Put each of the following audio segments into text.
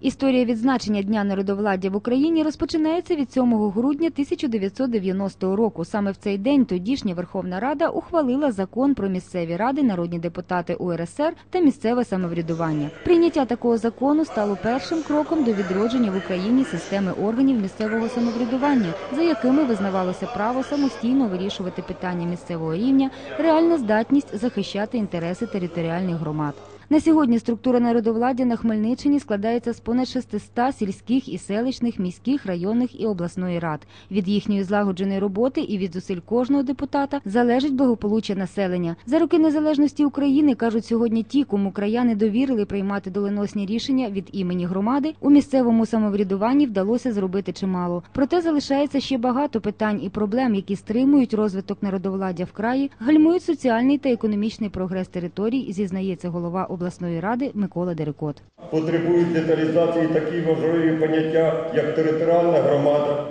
Історія відзначення Дня народовладдя в Україні розпочинається від 7 грудня 1990 року. Саме в цей день тодішня Верховна Рада ухвалила закон про місцеві ради, народні депутати УРСР та місцеве самоврядування. Прийняття такого закону стало першим кроком до відродження в Україні системи органів місцевого самоврядування, за якими визнавалося право самостійно вирішувати питання місцевого рівня, реальна здатність захищати інтереси територіальних громад. На сьогодні структура народовладдя на Хмельниччині складається з понад 600 сільських і селищних, міських, районних і обласної рад. Від їхньої злагодженої роботи і від зусиль кожного депутата залежить благополуччя населення. За роки незалежності України кажуть сьогодні ті, кому краяни довірили приймати доленосні рішення від імені громади. У місцевому самоврядуванні вдалося зробити чимало. Проте залишається ще багато питань і проблем, які стримують розвиток народовладдя в краї, гальмують соціальний та економічний прогрес територій, зізнається голова обласної ради Микола Дерекот. потребують деталізації такі важливі поняття, як територіальна громада,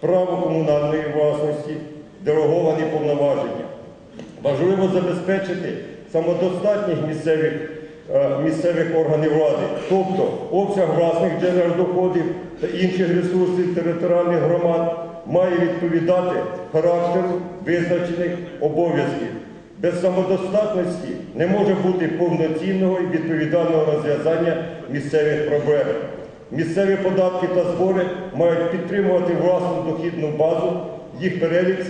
право комунальної власності, делеговані повноваження. Важливо забезпечити самодостатність місцевих, е, місцевих органів влади, тобто обсяг власних джерел доходів та інших ресурсів територіальних громад має відповідати характеру визначених обов'язків. Без самодостатності не може бути повноцінного і відповідального розв'язання місцевих проблем. Місцеві податки та збори мають підтримувати власну дохідну базу, їх перелік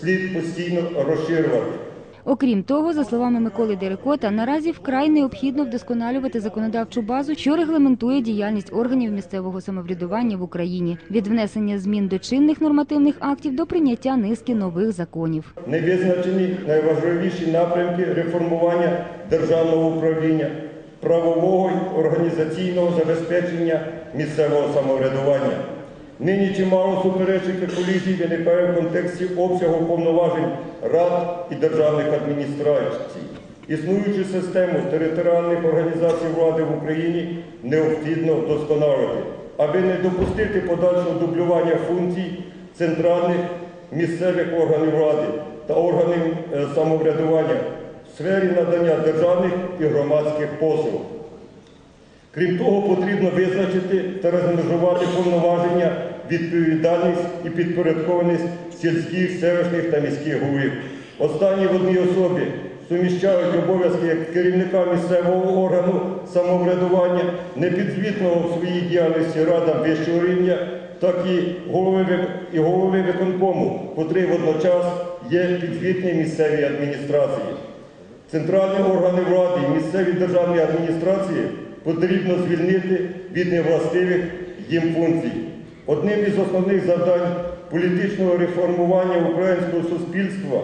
слід постійно розширювати. Окрім того, за словами Миколи Дерекота, наразі вкрай необхідно вдосконалювати законодавчу базу, що регламентує діяльність органів місцевого самоврядування в Україні від внесення змін до чинних нормативних актів до прийняття низки нових законів. Не визначені найважливіші напрямки реформування державного управління, правового організаційного забезпечення місцевого самоврядування. Нині чимало суперечок і колізій виникає в контексті обсягу повноважень рад і державних адміністрацій. Існуючу систему територіальних організацій влади в Україні необхідно вдосконалити, аби не допустити подальшого дублювання функцій центральних місцевих органів влади та органів е, самоврядування в сфері надання державних і громадських послуг. Крім того, потрібно визначити та розмежувати повноваження, відповідальність і підпорядкованість сільських, селищних та міських голів. Останні в одній особі суміщають обов'язки як керівника місцевого органу самоврядування, непідзвітного в своїй діяльності радам вищого рівня, так і голови, і голови виконкому, котрий водночас є підзвітний місцевій адміністрації. Центральні органи влади і місцеві державні адміністрації потрібно звільнити від невластивих їм функцій. Одним із основних завдань політичного реформування українського суспільства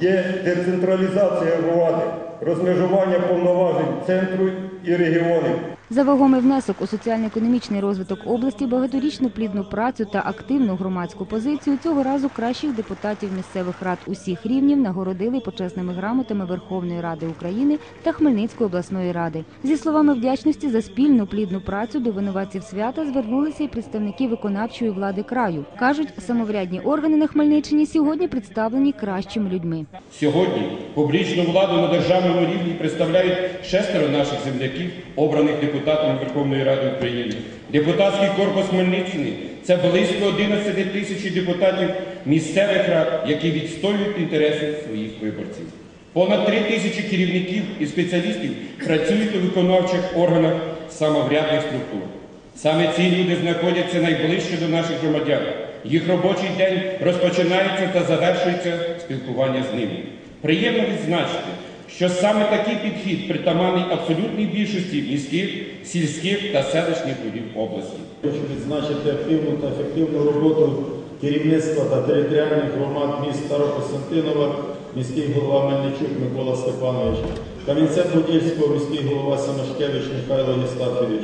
є децентралізація влади, розмежування повноважень центру і регіонів. За вагомий внесок у соціально-економічний розвиток області, багаторічну плідну працю та активну громадську позицію цього разу кращих депутатів місцевих рад усіх рівнів нагородили почесними грамотами Верховної Ради України та Хмельницької обласної ради. Зі словами вдячності за спільну плідну працю до винуватців свята звернулися і представники виконавчої влади краю. кажуть, самоврядні органи на Хмельниччині сьогодні представлені кращими людьми. Сьогодні публічну владу на державному рівні представляють шестеро наших земляків, обраних депутатами Верховної Ради України. Депутатський корпус Хмельниччини це близько 11 тисяч депутатів місцевих рад, які відстоюють інтереси своїх виборців. Понад 3 тисячі керівників і спеціалістів працюють у виконавчих органах самоврядних структур. Саме ці люди знаходяться найближче до наших громадян. Їх робочий день розпочинається та завершується спілкування з ними. Приємно відзначити, що саме такий підхід притаманний абсолютній більшості міських, сільських та селищних голів області. Хочу відзначити активну та ефективну роботу керівництва та територіальних громад міст Старокостянтинова, міський голова Мельничук Микола Степанович, Кам'янця-Подільського міський голова Самошкевич Михайло Єстафович,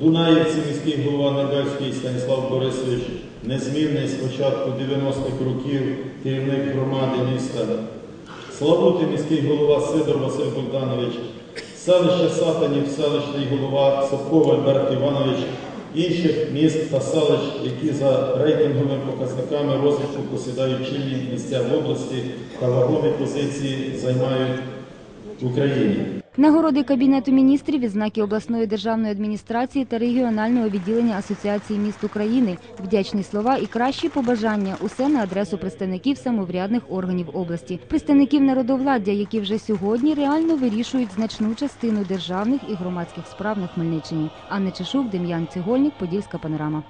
Дунаївці міський голова Недельський Станіслав Борисович, незмінний з початку 90-х років керівник громади міста, Славути міський голова Сидор Василь Богданович, селище Сатанів, селищний голова Сапков Альберт Іванович, інших міст та селищ, які за рейтинговими показниками розвитку посідають чинні місця в області та вагомі позиції займають в Україні. Нагороди Кабінету міністрів, відзнаки обласної державної адміністрації та регіонального відділення Асоціації міст України, вдячні слова і кращі побажання – усе на адресу представників самоврядних органів області, представників народовладдя, які вже сьогодні реально вирішують значну частину державних і громадських справ на Хмельниччині. Анна Чешук, Дем'ян Цегольник, Подільська панорама.